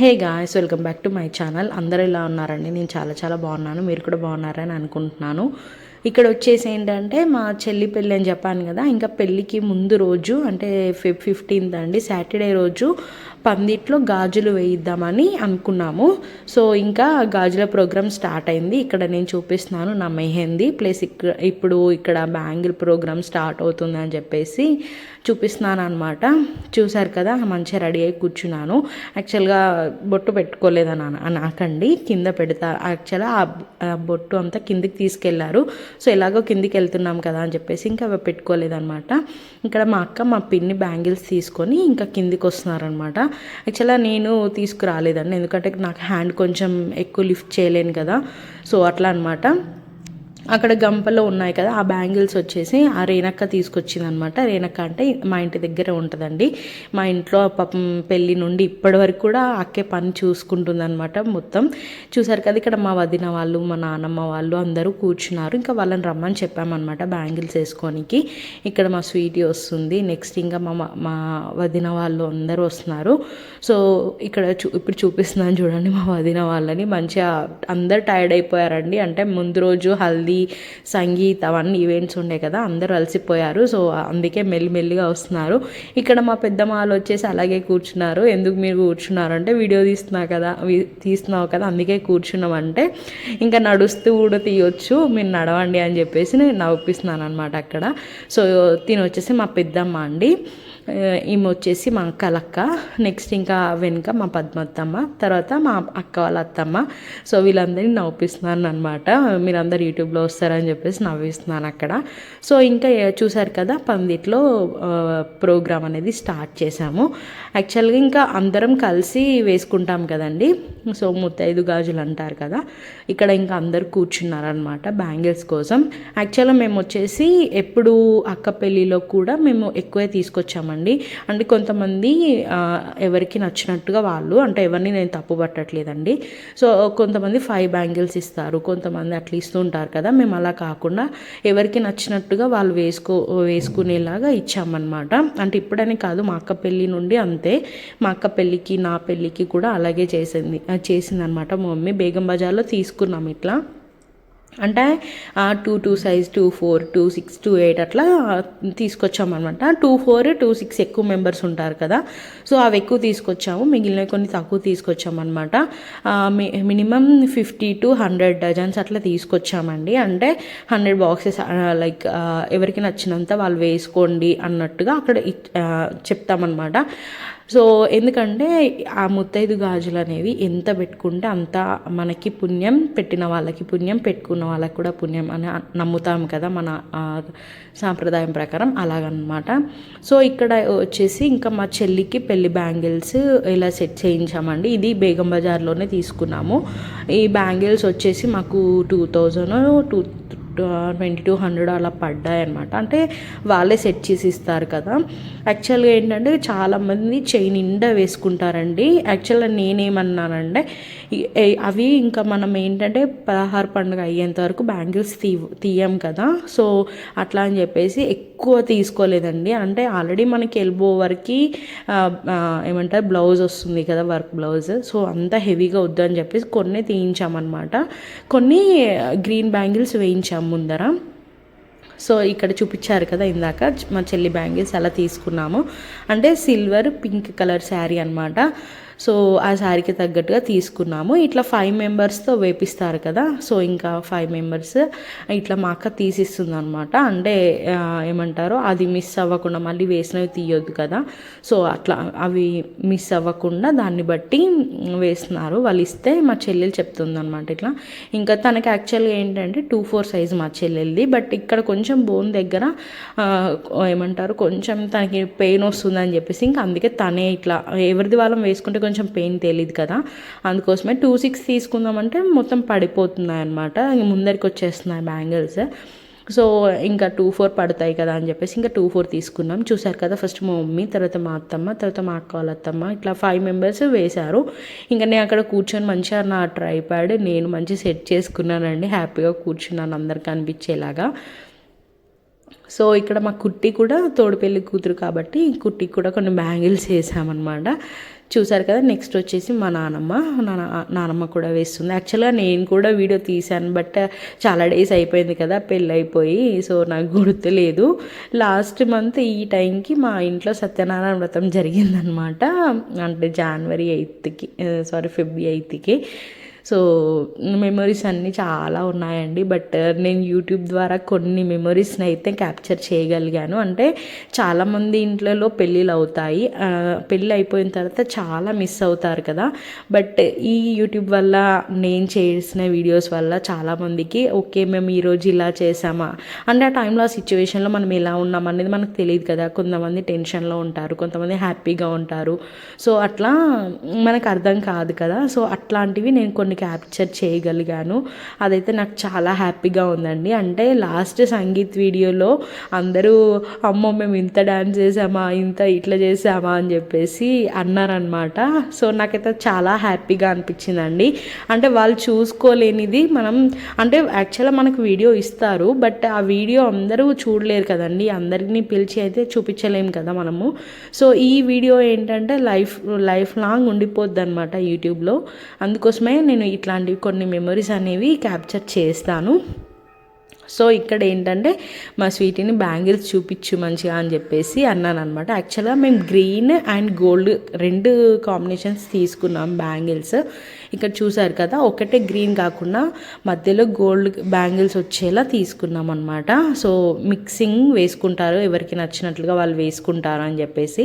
Hey guys welcome back to my channel. అందరూ ఇలా ఉన్నారండి? నేను చాలా చాలా బాగున్నాను. మీరు కూడా బాగున్నారని అనుకుంటున్నాను. ఇక్కడ వచ్చేసి ఏంటంటే మా చెల్లి పెళ్ళి అని చెప్పాను కదా ఇంకా పెళ్ళికి ముందు రోజు అంటే ఫిఫ్ ఫిఫ్టీన్త్ అండి సాటర్డే రోజు పందిట్లో గాజులు వేయిద్దామని అనుకున్నాము. సో ఇంకా గాజుల ప్రోగ్రామ్ స్టార్ట్ అయింది. ఇక్కడ నేను చూపిస్తున్నాను నా మెహందీ ప్లస్ ఇక్కడ ఇప్పుడు ఇక్కడ బ్యాంగిల్ ప్రోగ్రామ్ స్టార్ట్ అవుతుంది అని చెప్పేసి చూపిస్తున్నాను అనమాట చూసారు కదా మంచిగా రెడీ అయి కూర్చున్నాను. యాక్చువల్గా బొట్టు పెట్టుకోలేదని అన- నాకండి కింద పెడతా యాక్చువల్గా ఆ బొట్టు అంతా కిందికి తీసుకెళ్ళారు. సో ఎలాగో కిందికి వెళ్తున్నాం కదా అని చెప్పేసి ఇంకా అవి పెట్టుకోలేదనమాట ఇక్కడ మా అక్క మా పిన్ని బ్యాంగిల్స్ తీసుకొని ఇంకా కిందికి వస్తున్నారనమాట యాక్చువల్గా నేను తీసుకురాలేదండి ఎందుకంటే నాకు హ్యాండ్ కొంచెం ఎక్కువ లిఫ్ట్ చేయలేను కదా. సో అట్లా అనమాట అక్కడ గంపలో ఉన్నాయి కదా ఆ బ్యాంగిల్స్ వచ్చేసి ఆ రేణక్క తీసుకొచ్చింది అనమాట రేణక్క అంటే మా ఇంటి దగ్గర ఉంటుందండి. మా ఇంట్లో పాపం పెళ్ళి నుండి ఇప్పటి వరకు కూడా అక్కే పని చూసుకుంటుంది అనమాట మొత్తం. చూసారు కదా ఇక్కడ మా వదిన వాళ్ళు మా నాన్నమ్మ వాళ్ళు అందరూ కూర్చున్నారు. ఇంకా వాళ్ళని రమ్మని చెప్పామన్నమాట బ్యాంగిల్స్ వేసుకోనికి. ఇక్కడ మా స్వీటీ వస్తుంది. నెక్స్ట్ ఇంకా మా మా- మా వదిన వాళ్ళు అందరూ వస్తున్నారు. సో ఇక్కడ చూ ఇప్పుడు చూపిస్తున్నాను చూడండి మా వదిన వాళ్ళని. మంచిగా అందరు టైర్డ్ అయిపోయారండి. అంటే ముందు రోజు హల్దీ సంగీత్ అవన్నీ ఈవెంట్స్ ఉండే కదా అందరూ అలసిపోయారు. సో అందుకే మెల్లిమెల్లిగా వస్తున్నారు. ఇక్కడ మా పెద్దమ్మ వాళ్ళు వచ్చేసి అలాగే కూర్చున్నారు. ఎందుకు మీరు కూర్చున్నారు అంటే వీడియో తీస్తున్నా కదా తీస్తున్నావు కదా అందుకే కూర్చున్నామంటే ఇంకా నడుస్తూ కూడా తీయొచ్చు మీరు నడవండి అని చెప్పేసి నేను నవ్విస్తున్నాను అనమాట అక్కడ. సో తిని వచ్చేసి మా పెద్దమ్మ అండి. ఈమె వచ్చేసి మా కలక్క నెక్స్ట్ ఇంకా వెనుక మా పద్మత్తమ్మ తర్వాత మా అక్క వాళ్ళ అత్తమ్మ. సో వీళ్ళందరినీ నవ్విస్తున్నాను అనమాట మీరందరు యూట్యూబ్లో వస్తారని చెప్పేసి నవ్విస్తున్నాను అక్కడ. సో ఇంకా చూసారు కదా పందిట్లో ప్రోగ్రామ్ అనేది స్టార్ట్ చేశాము. యాక్చువల్గా ఇంకా అందరం కలిసి వేసుకుంటాం కదండి. సో ముత్తైదు గాజులు అంటారు కదా. ఇక్కడ ఇంకా అందరు కూర్చున్నారనమాట బ్యాంగిల్స్ కోసం. యాక్చువల్గా మేము వచ్చేసి ఎప్పుడు అక్క పెళ్ళిలో కూడా మేము ఎక్కువే తీసుకొచ్చామండి. అంటే కొంతమంది ఎవరికి నచ్చినట్టుగా వాళ్ళు అంటే ఎవరిని నేను తప్పు పట్టట్లేదండి. సో కొంతమంది ఫైవ్ బ్యాంగిల్స్ ఇస్తారు. కొంతమంది అట్లా ఇస్తూ ఉంటారు కదా. మేము అలా కాకుండా ఎవరికి నచ్చినట్టుగా వాళ్ళు వేసుకో వేసుకునేలాగా ఇచ్చామన్నమాట. అంటే ఇప్పుడని కాదు మా అక్క పెళ్ళి నుండి అంతే. మా అక్క పెళ్ళికి నా పెళ్ళికి కూడా అలాగే చేసింది చేసింది అనమాట మా మమ్మీ. బేగం బజార్లో తీసుకున్నాం ఇట్లా. అంటే two two size two four two six two eight అట్లా తీసుకొచ్చామన్నమాట. టూ ఫోర్ టూ సిక్స్ ఎక్కువ మెంబర్స్ ఉంటారు కదా. సో అవి ఎక్కువ తీసుకొచ్చాము. మిగిలిన కొన్ని తక్కువ తీసుకొచ్చామన్నమాట. Minimum fifty to hundred dozens అట్లా తీసుకొచ్చామండి. అంటే హండ్రెడ్ బాక్సెస్ లైక్ ఎవరికి నచ్చినంత వాళ్ళు వేసుకోండి అన్నట్టుగా అక్కడ చెప్తామన్నమాట. సో ఎందుకంటే ఆ ముత్తైదు గాజులు అనేవి ఎంత పెట్టుకుంటే అంత మనకి పుణ్యం పెట్టిన వాళ్ళకి పుణ్యం పెట్టుకున్న వాళ్ళకి కూడా పుణ్యం అని నమ్ముతాం కదా మన సాంప్రదాయం ప్రకారం అలాగనమాట. సో ఇక్కడ వచ్చేసి ఇంకా మా చెల్లికి పెళ్ళి బ్యాంగిల్స్ ఇలా సెట్ చేయించామండి. ఇది బేగం బజార్లోనే తీసుకున్నాము. ఈ బ్యాంగిల్స్ వచ్చేసి మాకు two thousand to twenty two hundred అలా పడ్డాయి అనమాట అంటే వాళ్ళే సెట్ చేసి ఇస్తారు కదా. యాక్చువల్గా ఏంటంటే చాలామంది చైన్ నిండా వేసుకుంటారండి. యాక్చువల్గా నేనేమన్నానంటే అవి ఇంకా మనం ఏంటంటే పదహారు పండుగ అయ్యేంత వరకు బ్యాంగిల్స్ తీ తీయం కదా. సో అట్లా అని చెప్పేసి ఎక్కువ తీసుకోలేదండి. అంటే ఆల్రెడీ మనకి ఎల్బో వరకు ఏమంటారు బ్లౌజ్ వస్తుంది కదా వర్క్ బ్లౌజ్. సో అంత హెవీగా వద్దు అని చెప్పేసి కొన్ని తీయించామన్నమాట. కొన్ని గ్రీన్ బ్యాంగిల్స్ వేయించాం ముందర. సో ఇక్కడ చూపించారు కదా ఇందాక మా చెల్లి బ్యాంగిల్స్ అలా తీసుకున్నాము. అంటే సిల్వర్ పింక్ కలర్ శారీ అన్నమాట. సో ఆ శారీకి తగ్గట్టుగా తీసుకున్నాము. ఇట్లా ఫైవ్ మెంబర్స్తో వేపిస్తారు కదా సో ఇంకా ఫైవ్ మెంబర్స్ ఇట్లా మా అక్క తీసిస్తుంది అనమాట అంటే ఏమంటారు అది మిస్ అవ్వకుండా మళ్ళీ వేసినవి తీయొద్దు కదా. సో అట్లా అవి మిస్ అవ్వకుండా దాన్ని బట్టి వేస్తున్నారు. వాళ్ళు ఇస్తే మా చెల్లెలు చెప్తుందనమాట ఇట్లా. ఇంకా తనకి యాక్చువల్గా ఏంటంటే టూ ఫోర్ సైజ్ మా చెల్లెలది. బట్ ఇక్కడ కొంచెం బోన్ దగ్గర ఏమంటారు కొంచెం తనకి పెయిన్ వస్తుందని చెప్పేసి ఇంకా అందుకే తనే ఇట్లా ఎవరిది వాళ్ళం వేసుకుంటే కొంచెం పెయిన్ తెలియదు కదా. అందుకోసమే టూ సిక్స్ తీసుకుందామంటే మొత్తం పడిపోతున్నాయి అనమాట ముందరికి వచ్చేస్తున్నాయి బ్యాంగిల్స్. సో ఇంకా టూ ఫోర్ పడతాయి కదా అని చెప్పేసి ఇంకా టూ ఫోర్ తీసుకున్నాం. చూసారు కదా ఫస్ట్ మా మమ్మీ తర్వాత మా అత్తమ్మ తర్వాత మా అక్క వాళ్ళ అత్తమ్మ ఇట్లా ఫైవ్ మెంబర్స్ వేశారు. ఇంకా నేను అక్కడ కూర్చొని మంచిగా నా ట్రైప్యాడ్ నేను మంచి సెట్ చేసుకున్నానండి. హ్యాపీగా కూర్చున్నాను అందరికి అనిపించేలాగా. సో ఇక్కడ మా కుట్టి కూడా తోడుపెల్లి కూతురు కాబట్టి కుట్టికి కూడా కొన్ని బ్యాంగిల్స్ వేసామన్నమాట చూసారు కదా నెక్స్ట్ వచ్చేసి మా నానమ్మ. నానమ్మ కూడా వేస్తుంది. యాక్చువల్గా నేను కూడా వీడియో తీశాను బట్ చాలా డేస్ అయిపోయింది కదా పెళ్ళి అయిపోయి సో నాకు గుర్తులేదు. లాస్ట్ మంత్ ఈ టైంకి మా ఇంట్లో సత్యనారాయణ వ్రతం జరిగిందనమాట అంటే జనవరి ఎయిత్కి సారీ ఫిబ్రవరి ఎయిత్కి సో మెమొరీస్ అన్నీ చాలా ఉన్నాయండి. బట్ నేను యూట్యూబ్ ద్వారా కొన్ని మెమొరీస్ని అయితే క్యాప్చర్ చేయగలిగాను. అంటే చాలామంది ఇంట్లో పెళ్ళిళ్ళు అవుతాయి. పెళ్ళి అయిపోయిన తర్వాత చాలా మిస్ అవుతారు కదా. బట్ ఈ యూట్యూబ్ వల్ల నేను చేసిన వీడియోస్ వల్ల చాలామందికి ఓకే మేము ఈరోజు ఇలా చేసామా? అంటే ఆ టైంలో ఆ సిచ్యువేషన్లో మనం ఎలా ఉన్నాం అనేది మనకు తెలియదు కదా. కొంతమంది టెన్షన్లో ఉంటారు కొంతమంది హ్యాపీగా ఉంటారు. సో అట్లా మనకు అర్థం కాదు కదా. సో అట్లాంటివి నేను కొన్ని క్యాప్చర్ చేయగలిగాను. అదైతే నాకు చాలా హ్యాపీగా ఉందండి. అంటే లాస్ట్ సంగీత్ వీడియోలో అందరూ అమ్మో మేము ఇంత డ్యాన్స్ చేసామా? ఇంత ఇట్లా చేసామా? అని చెప్పేసి అన్నారనమాట సో నాకైతే చాలా హ్యాపీగా అనిపించిందండి. అంటే వాళ్ళు చూసుకోలేనిది మనం అంటే యాక్చువల్గా మనకు వీడియో ఇస్తారు. బట్ ఆ వీడియో అందరూ చూడలేరు కదండి. అందరినీ పిలిచి అయితే చూపించలేము కదా మనము. సో ఈ వీడియో ఏంటంటే లైఫ్ లైఫ్ లాంగ్ ఉండిపోద్ది అనమాట యూట్యూబ్లో. అందుకోసమే నేను నేను ఇట్లాంటివి కొన్ని మెమరీస్ అనేవి క్యాప్చర్ చేస్తాను. సో ఇక్కడ ఏంటంటే మా స్వీటీని బ్యాంగిల్స్ చూపించు మంచిగా అని చెప్పేసి అన్నాను అనమాట యాక్చువల్గా మేము గ్రీన్ అండ్ గోల్డ్ రెండు కాంబినేషన్స్ తీసుకున్నాం బ్యాంగిల్స్. ఇక్కడ చూసారు కదా ఒకటే గ్రీన్ కాకుండా మధ్యలో గోల్డ్ బ్యాంగిల్స్ వచ్చేలా తీసుకున్నాం అనమాట సో మిక్సింగ్ వేసుకుంటారు ఎవరికి నచ్చినట్లుగా వాళ్ళు వేసుకుంటారు అని చెప్పేసి.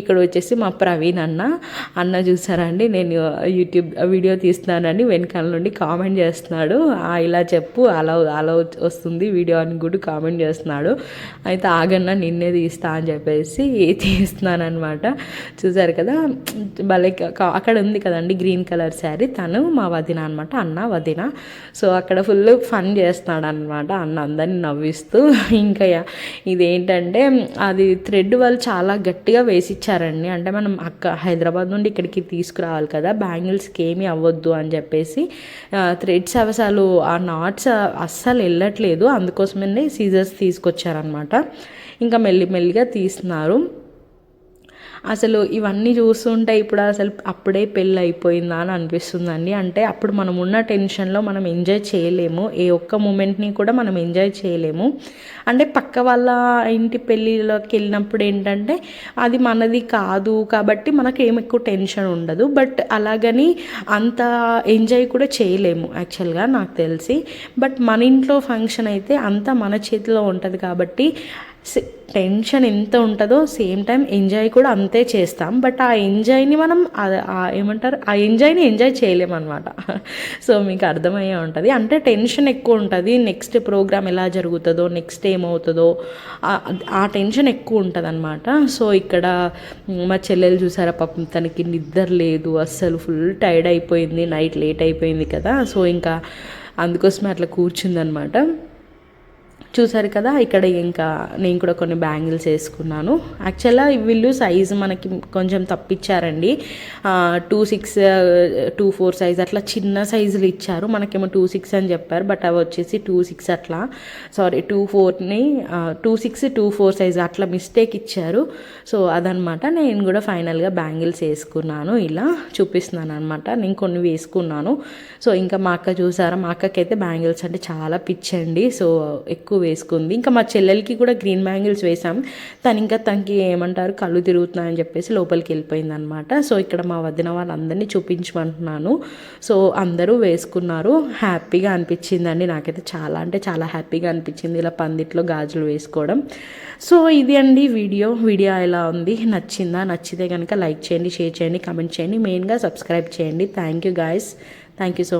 ఇక్కడ వచ్చేసి మా ప్రవీణ్ అన్న. అన్న చూసారండి నేను యూట్యూబ్ వీడియో తీస్తున్నానండి వెనకాల నుండి కామెంట్ చేస్తున్నాడు. ఇలా చెప్పు అలా అలా వస్తుంది వీడియో అని కూడా కామెంట్ చేస్తున్నాడు. అయితే ఆగన్నా నిన్నే తీస్తా అని చెప్పేసి తీస్తున్నానమాట చూసారు కదా? భలే అక్కడ ఉంది కదండి గ్రీన్ కలర్ శారీ. తను మా వదిన అనమాట అన్న వదిన. సో అక్కడ ఫుల్ ఫన్ చేస్తున్నాడు అనమాట అన్న అందరిని నవ్విస్తూ. ఇంకా ఇదేంటంటే అది థ్రెడ్ వాళ్ళు చాలా గట్టిగా వేసిచ్చారండి. అంటే మనం అక్క హైదరాబాద్ నుండి ఇక్కడికి తీసుకురావాలి కదా. బ్యాంగిల్స్కి ఏమీ అవ్వద్దు అని చెప్పేసి థ్రెడ్స్ అవసరాలు ఆ నాట్స్ అస్సలు వెళ్ళట్లేదు. అందుకోసమే సీజర్స్ తీసుకొచ్చారనమాట ఇంకా మెల్లి మెల్లిగా తీస్తున్నారు అసలు ఇవన్నీ చూస్తుంటే ఇప్పుడు అసలు అప్పుడే పెళ్ళి అయిపోయిందా అని అనిపిస్తుందండి. అంటే అప్పుడు మనం ఉన్న టెన్షన్లో మనం ఎంజాయ్ చేయలేము. ఏ ఒక్క మూమెంట్ని కూడా మనం ఎంజాయ్ చేయలేము. అంటే పక్క వాళ్ళ ఇంటి పెళ్ళిలోకి వెళ్ళినప్పుడు ఏంటంటే అది మనది కాదు కాబట్టి మనకు ఏం ఎక్కువ టెన్షన్ ఉండదు. బట్ అలాగని అంత ఎంజాయ్ కూడా చేయలేము యాక్చువల్గా నాకు తెలిసి. బట్ మన ఇంట్లో ఫంక్షన్ అయితే అంతా మన చేతిలో ఉంటుంది కాబట్టి టెన్షన్ ఎంత ఉంటుందో సేమ్ టైం ఎంజాయ్ కూడా అంతే చేస్తాం. బట్ ఆ ఎంజాయ్ని మనం ఏమంటారు? ఆ ఎంజాయ్ని ఎంజాయ్ చేయలేమన్నమాట సో మీకు అర్థమయ్యే ఉంటుంది. అంటే టెన్షన్ ఎక్కువ ఉంటుంది. నెక్స్ట్ ప్రోగ్రామ్ ఎలా జరుగుతుందో నెక్స్ట్ ఏమవుతుందో ఆ టెన్షన్ ఎక్కువ ఉంటుంది అనమాట సో ఇక్కడ మా చెల్లెలు చూసారా? పాపం తనకి నిద్ర లేదు. అస్సలు ఫుల్ టైర్డ్ అయిపోయింది. నైట్ లేట్ అయిపోయింది కదా. సో ఇంకా అందుకోసమే అట్లా కూర్చుందనమాట చూసారు కదా ఇక్కడ ఇంకా నేను కూడా కొన్ని బ్యాంగిల్స్ వేసుకున్నాను. యాక్చువల్గా వీళ్ళు సైజు మనకి కొంచెం తప్పించారండి. Two six two four size అట్లా చిన్న సైజులు ఇచ్చారు. మనకేమో టూ సిక్స్ అని చెప్పారు బట్ అవి వచ్చేసి టూ సిక్స్ అట్లా. Sorry two ఫోర్ని two six two four size అట్లా మిస్టేక్ ఇచ్చారు. సో అదనమాట నేను కూడా ఫైనల్గా బ్యాంగిల్స్ వేసుకున్నాను. ఇలా చూపిస్తున్నాను అనమాట నేను కొన్ని వేసుకున్నాను. సో ఇంకా మా అక్క చూసారా? మా అక్కకైతే బ్యాంగిల్స్ అంటే చాలా పిచ్చండి. సో ఎక్కువ వేసుకుంది. ఇంకా మా చెల్లెలకి కూడా గ్రీన్ బ్యాంగిల్స్ వేసాం తను ఇంకా తనకి ఏమంటారు కళ్ళు తిరుగుతున్నాయని చెప్పేసి లోపలికి వెళ్ళిపోయింది అనమాట సో ఇక్కడ మా వదిన వాళ్ళందరినీ చూపించమంటున్నాను. సో అందరూ వేసుకున్నారు. హ్యాపీగా అనిపించిందండి. నాకైతే చాలా అంటే చాలా హ్యాపీగా అనిపించింది ఇలా పందిట్లో గాజులు వేసుకోవడం. సో ఇది అండి వీడియో. వీడియో ఎలా ఉంది? నచ్చిందా? నచ్చితే కనుక లైక్ చేయండి షేర్ చేయండి కమెంట్ చేయండి. మెయిన్గా సబ్స్క్రైబ్ చేయండి. Thank you guys. Thank you so